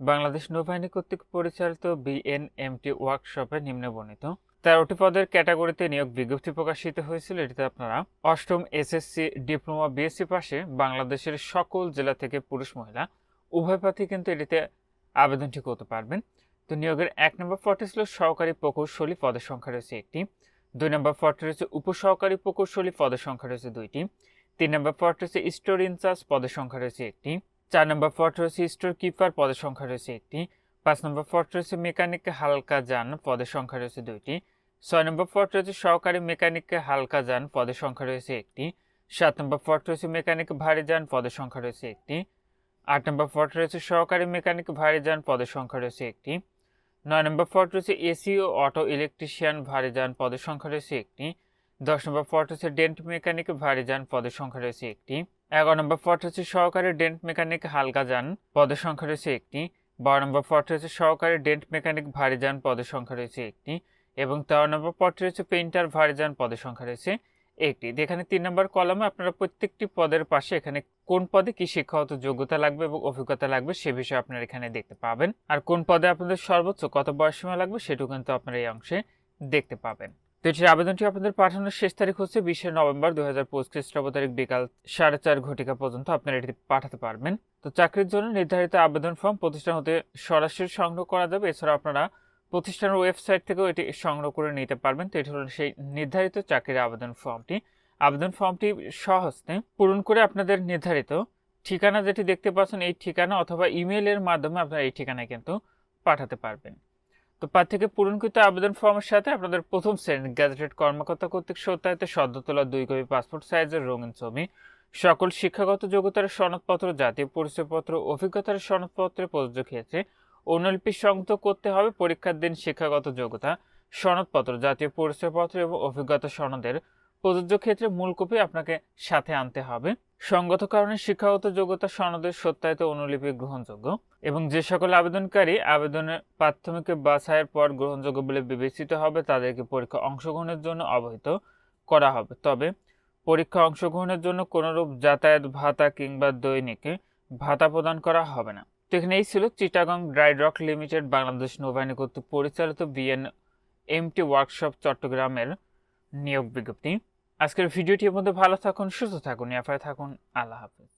বাংলাদেশ নৌবাহিনী কর্তৃক পরিচালিত বিএনএমটি ওয়ার্কশপে নিম্নবর্ণিত তেরোটি পদের ক্যাটাগরিতে নিয়োগ বিজ্ঞপ্তি প্রকাশিত হয়েছিল। এটিতে আপনারা অষ্টম এসএসসি ডিপ্লোমা বিএসসি পাশে বাংলাদেশের সকল জেলা থেকে পুরুষ মহিলা, উভয় প্রার্থী কিন্তু এটিতে আবেদনটি করতে পারবেন। তো নিয়োগের এক নম্বর পদটি ছিল সহকারী প্রকৌশলী পদের সংখ্যা রয়েছে একটি, দুই নম্বর পদটি রয়েছে উপসহকারী প্রকৌশলী পদের সংখ্যা রয়েছে দুইটি, তিন নম্বর পদটি রয়েছে স্টোর ইনচার্জ পদের সংখ্যা রয়েছে একটি চার নম্বর পদ রয়েছে স্টোর কিপার পদের সংখ্যা রয়েছে একটি। পাঁচ নম্বর পদ রয়েছে মেকানিক হালকা যান পদের সংখ্যা রয়েছে দুইটি। ছয় নম্বর পদ রয়েছে সহকারী মেকানিক হালকা যান পদের সংখ্যা রয়েছে একটি। সাত নম্বর পদ রয়েছে মেকানিক ভারী যান পদের সংখ্যা রয়েছে একটি। আট নম্বর পদ রয়েছে সহকারী মেকানিক ভারী যান পদের সংখ্যা রয়েছে একটি। নয় নম্বর পদ রয়েছে এসি ও অটো ইলেকট্রিশিয়ান ভারী যান পদের সংখ্যা রয়েছে একটি। দশ নম্বর পদ রয়েছে ডেন্ট মেকানিক ভারী যান পদের সংখ্যা রয়েছে একটি। এগারো নম্বর পদ হচ্ছে সহকারী ডেন্ট মেকানিক হালকা যান, পদের সংখ্যা রয়েছে একটি। বারো নম্বর পদ রয়েছে সহকারী ডেন্ট মেকানিক ভারী যান, পদের সংখ্যা রয়েছে একটি। এবং তেরো নম্বর পদটি রয়েছে পেইন্টার ভারী যান, পদের সংখ্যা রয়েছে একটি। এখানে তিন নম্বর কলমে আপনারা প্রত্যেকটি পদের পাশে এখানে কোন পদে কি শিক্ষাগত যোগ্যতা লাগবে এবং অভিজ্ঞতা লাগবে সে বিষয়ে আপনারা এখানে দেখতে পাবেন। আর কোন পদে আপনাদের সর্বোচ্চ কত বয়সীমা লাগবে সেটুকু কিন্তু আপনারা এই অংশে দেখতে পাবেন। তো আবেদনটি আপনাদের পাঠানোর শেষ তারিখ হচ্ছে বিশে নভেম্বর দু হাজার পঁচিশ খ্রিস্টাব্দ তারিখ বিকাল সাড়ে চার ঘটিকা পর্যন্ত আপনারা এটি পাঠাতে পারবেন। তো চাকরির জন্য নির্ধারিত আবেদন ফর্ম প্রতিষ্ঠান হতে সরাসরি সংগ্রহ করা যাবে। এছাড়া আপনারা প্রতিষ্ঠানের ওয়েবসাইট থেকেও এটি সংগ্রহ করে নিতে পারবেন। তো এটি হলো সেই নির্ধারিত চাকরির আবেদন ফর্মটি। আবেদন ফর্মটি সহজতে পূরণ করে আপনাদের নির্ধারিত ঠিকানা যেটি দেখতে পাচ্ছেন, এই ঠিকানা অথবা ইমেলের মাধ্যমে আপনারা এই ঠিকানায় কিন্তু পাঠাতে পারবেন। তো প্রার্থীকে পূরণকৃত আবেদন ফর্মের সাথে আপনাদের প্রথম শ্রেণির গ্যাজেটেড কর্মকর্তা কর্তৃক সত্যায়িত সদ্য তোলা দুই কপি পাসপোর্ট সাইজের রঙিন ছবি, সকল শিক্ষাগত যোগ্যতার সনদপত্র, জাতীয় পরিচয়পত্র, অভিজ্ঞতার সনদপত্রে প্রযোজ্য ক্ষেত্রে অনুলিপি সংযুক্ত করতে হবে পরীক্ষার দিন শিক্ষাগত যোগ্যতা, সনদপত্র, জাতীয় পরিচয়পত্র এবং অভিজ্ঞতা সনদের প্রযোজ্য ক্ষেত্রে মূল কপি আপনাকে সাথে আনতে হবে। সঙ্গত কারণে শিক্ষাগত যোগ্যতা সনদের সত্যায়িত অনুলিপি গ্রহণযোগ্য এবং যে সকল আবেদনকারী আবেদনের প্রাথমিক বাছাইয়ের পর গ্রহণযোগ্য বলে বিবেচিত হবে তাদেরকে পরীক্ষা অংশগ্রহণের জন্য অবহিত করা হবে। তবে পরীক্ষা অংশগ্রহণের জন্য কোনোরূপ যাতায়াত ভাতা কিংবা দৈনিক ভাতা প্রদান করা হবে না। তো এখানে এই ছিল Chittagong dry dock limited Bangladesh নৌবাহিনী কর্তৃক পরিচালিত বিএন এমটি ওয়ার্কশপ চট্টগ্রামের নিয়োগ বিজ্ঞপ্তি। আজকের ভিডিওটির মধ্যে ভালো থাকুন সুস্থ থাকুন এফআই থাকুন। আল্লাহ হাফিজ।